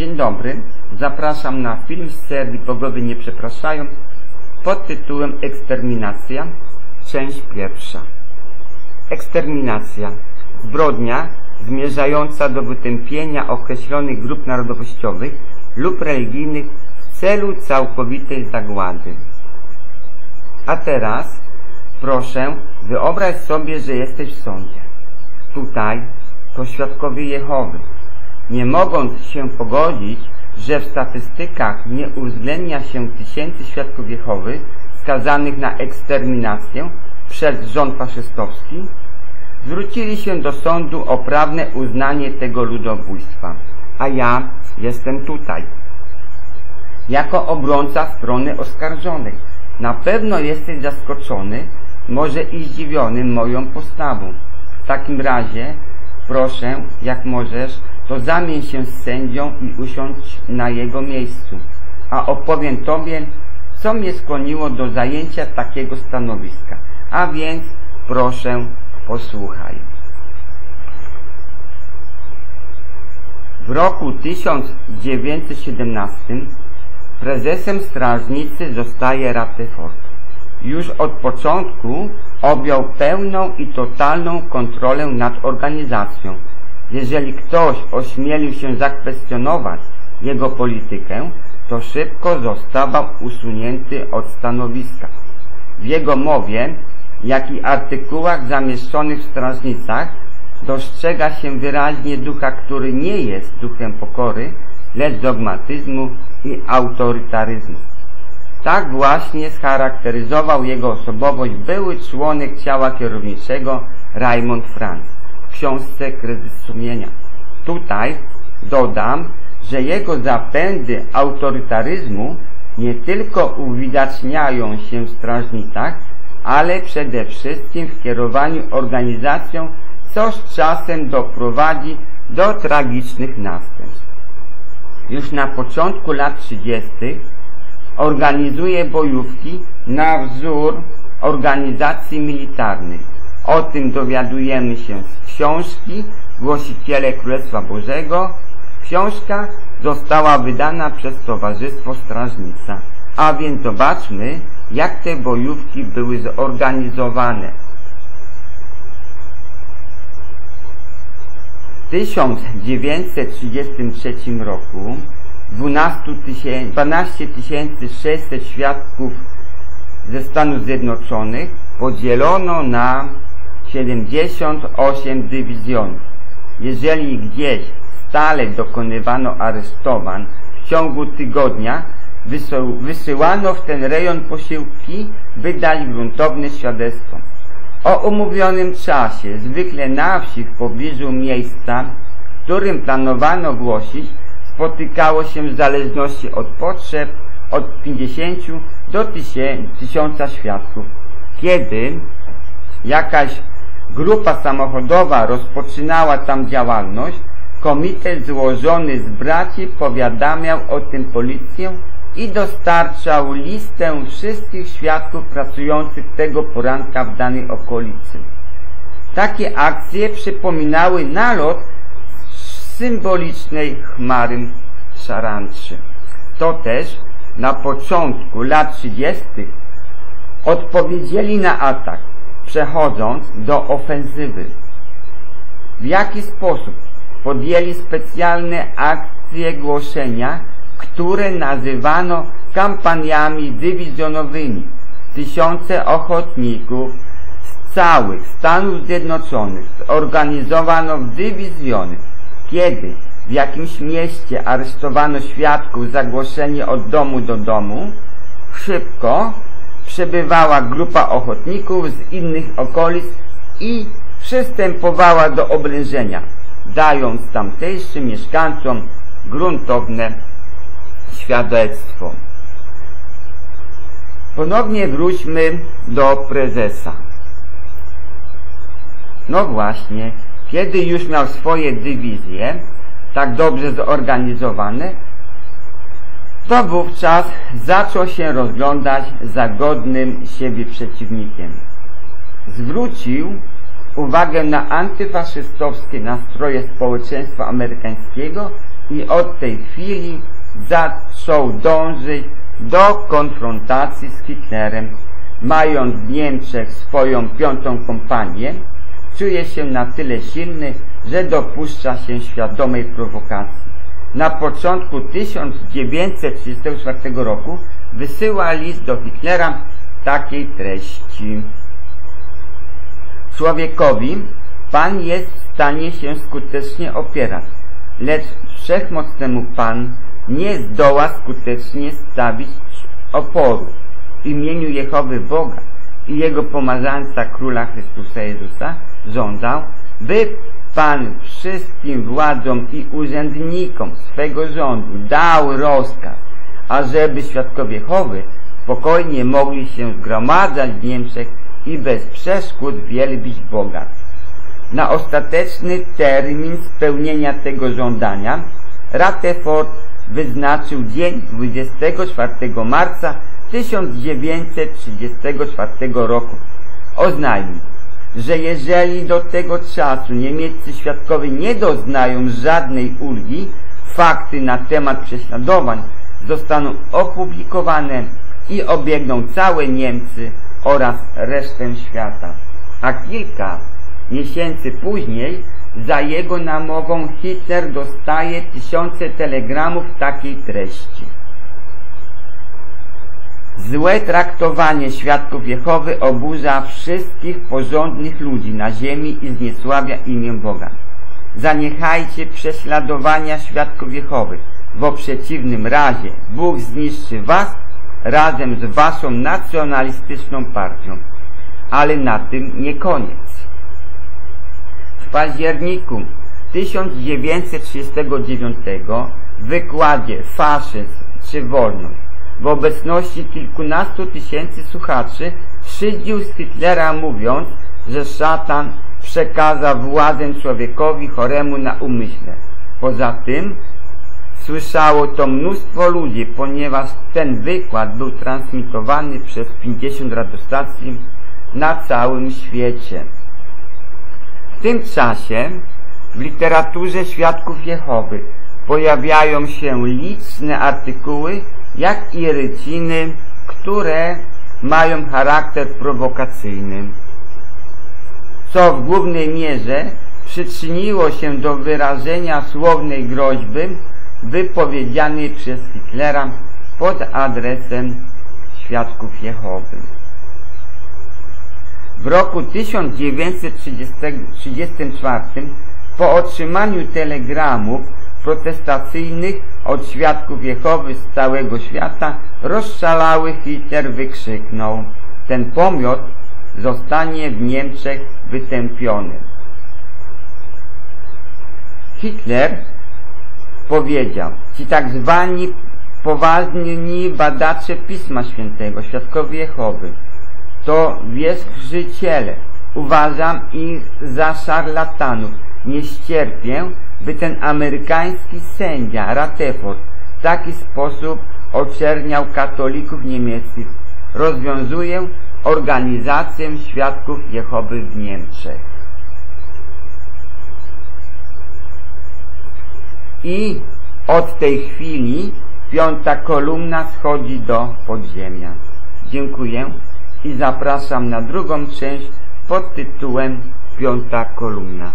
Dzień dobry, zapraszam na film z serii Bogowie nie przepraszają pod tytułem Eksterminacja, część pierwsza. Eksterminacja. Zbrodnia zmierzająca do wytępienia określonych grup narodowościowych lub religijnych w celu całkowitej zagłady. A teraz proszę wyobraź sobie, że jesteś w sądzie. Tutaj to świadkowie Jehowy nie mogąc się pogodzić, że w statystykach nie uwzględnia się tysięcy świadków Jehowy skazanych na eksterminację przez rząd faszystowski, zwrócili się do sądu o prawne uznanie tego ludobójstwa. A ja jestem tutaj, jako obrońca strony oskarżonej. Na pewno jesteś zaskoczony, może i zdziwiony moją postawą. W takim razie proszę, jak możesz, to zamień się z sędzią i usiądź na jego miejscu, a opowiem Tobie, co mnie skłoniło do zajęcia takiego stanowiska. A więc proszę, posłuchaj. W roku 1917 prezesem strażnicy zostaje Rattefort. Już od początku objął pełną i totalną kontrolę nad organizacją, jeżeli ktoś ośmielił się zakwestionować jego politykę, to szybko zostawał usunięty od stanowiska. W jego mowie, jak i artykułach zamieszczonych w strażnicach dostrzega się wyraźnie ducha, który nie jest duchem pokory, lecz dogmatyzmu i autorytaryzmu. Tak właśnie scharakteryzował jego osobowość były członek ciała kierowniczego Raymond Franz książce Kryzys Sumienia. Tutaj dodam, że jego zapędy autorytaryzmu nie tylko uwidaczniają się w strażnicach, ale przede wszystkim w kierowaniu organizacją, co z czasem doprowadzi do tragicznych następstw. Już na początku lat 30. organizuje bojówki na wzór organizacji militarnych. O tym dowiadujemy się z książki Głosiciele Królestwa Bożego. Książka została wydana przez Towarzystwo Strażnica. A więc zobaczmy, jak te bojówki były zorganizowane. W 1933 roku 12 600 świadków ze Stanów Zjednoczonych podzielono na 78 dywizjonów. Jeżeli gdzieś stale dokonywano aresztowań w ciągu tygodnia, wysyłano w ten rejon posiłki, by dać gruntowne świadectwo. O umówionym czasie, zwykle na wsi w pobliżu miejsca, w którym planowano głosić, spotykało się w zależności od potrzeb od 50 do 1000 świadków. Kiedy jakaś grupa samochodowa rozpoczynała tam działalność, komitet złożony z braci powiadamiał o tym policję i dostarczał listę wszystkich świadków pracujących tego poranka w danej okolicy. Takie akcje przypominały nalot symbolicznej chmary szarańczy. To też na początku lat 30. odpowiedzieli na atak przechodząc do ofensywy. W jaki sposób podjęli specjalne akcje głoszenia, które nazywano kampaniami dywizjonowymi. Tysiące ochotników z całych Stanów Zjednoczonych zorganizowano dywizjony. Kiedy w jakimś mieście aresztowano świadków za głoszenie od domu do domu, szybko przebywała grupa ochotników z innych okolic i przystępowała do oblężenia, dając tamtejszym mieszkańcom gruntowne świadectwo. Ponownie wróćmy do prezesa. No właśnie, kiedy już miał swoje dywizje, tak dobrze zorganizowane, to wówczas zaczął się rozglądać za godnym siebie przeciwnikiem. Zwrócił uwagę na antyfaszystowskie nastroje społeczeństwa amerykańskiego i od tej chwili zaczął dążyć do konfrontacji z Hitlerem. Mając w Niemczech swoją piątą kompanię, czuje się na tyle silny, że dopuszcza się świadomej prowokacji. Na początku 1934 roku wysyła list do Hitlera takiej treści. Człowiekowi Pan jest w stanie się skutecznie opierać, lecz wszechmocnemu Pan nie zdoła skutecznie stawić oporu. W imieniu Jehowy Boga i Jego pomazańca Króla Chrystusa Jezusa żądał, by Pan wszystkim władzom i urzędnikom swego rządu dał rozkaz, ażeby świadkowie Jehowy spokojnie mogli się zgromadzać w Niemczech i bez przeszkód wielbić Boga. Na ostateczny termin spełnienia tego żądania Rateford wyznaczył dzień 24 marca 1934 roku. Oznajmił, że jeżeli do tego czasu niemieccy świadkowie nie doznają żadnej ulgi, fakty na temat prześladowań zostaną opublikowane i obiegną całe Niemcy oraz resztę świata. A kilka miesięcy później za jego namową Hitler dostaje tysiące telegramów takiej treści. Złe traktowanie świadków Jehowy oburza wszystkich porządnych ludzi na ziemi i zniesławia imię Boga. Zaniechajcie prześladowania świadków Jehowy, bo w przeciwnym razie Bóg zniszczy was razem z waszą nacjonalistyczną partią. Ale na tym nie koniec. W październiku 1939 w wykładzie Faszyzm czy Wolność w obecności kilkunastu tysięcy słuchaczy szydził z Hitlera mówiąc, że szatan przekaza władzę człowiekowi choremu na umyśle. Poza tym słyszało to mnóstwo ludzi, ponieważ ten wykład był transmitowany przez 50 radiostacji na całym świecie. W tym czasie w literaturze świadków Jehowy pojawiają się liczne artykuły jak i ryciny, które mają charakter prowokacyjny, co w głównej mierze przyczyniło się do wyrażenia słownej groźby wypowiedzianej przez Hitlera pod adresem Świadków Jehowy. W roku 1934 po otrzymaniu telegramów protestacyjnych od świadków Jehowy z całego świata rozszalały Hitler wykrzyknął ten pomiot zostanie w Niemczech wytępiony. Hitler powiedział, ci tak zwani poważni badacze Pisma Świętego, świadkowie Jehowy, to wierzyciele. Uważam ich za szarlatanów. Nie ścierpię, by ten amerykański sędzia Rateford w taki sposób oczerniał katolików niemieckich. Rozwiązuję organizację świadków Jehowy w Niemczech. I od tej chwili piąta kolumna schodzi do podziemia. Dziękuję i zapraszam na drugą część pod tytułem Piąta kolumna.